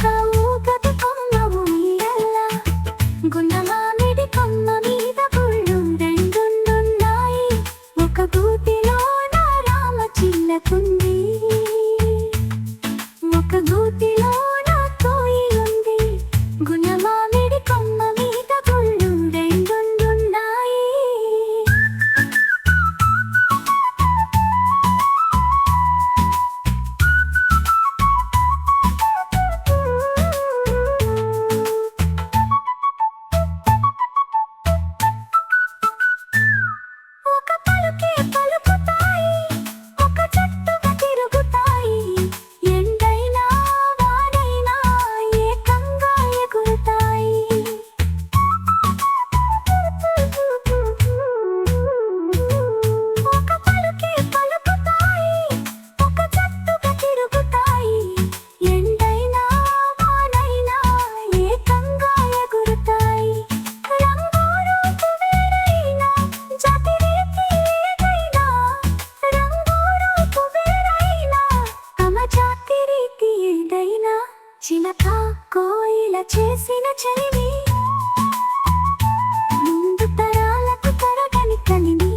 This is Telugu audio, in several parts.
kau చిలక కోయిల చేసిన చలివి ముందు తరాలకు తరగని కలివి.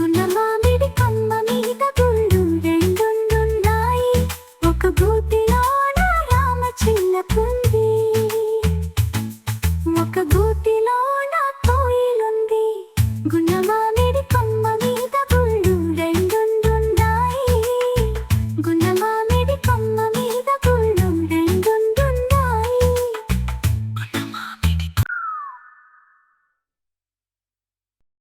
గుణమామిడి కొమ్మ మీద గుళ్ళు రెండున్నాయి ఒక గూటిలోన రామ చిల్లకుంది ఒక గూ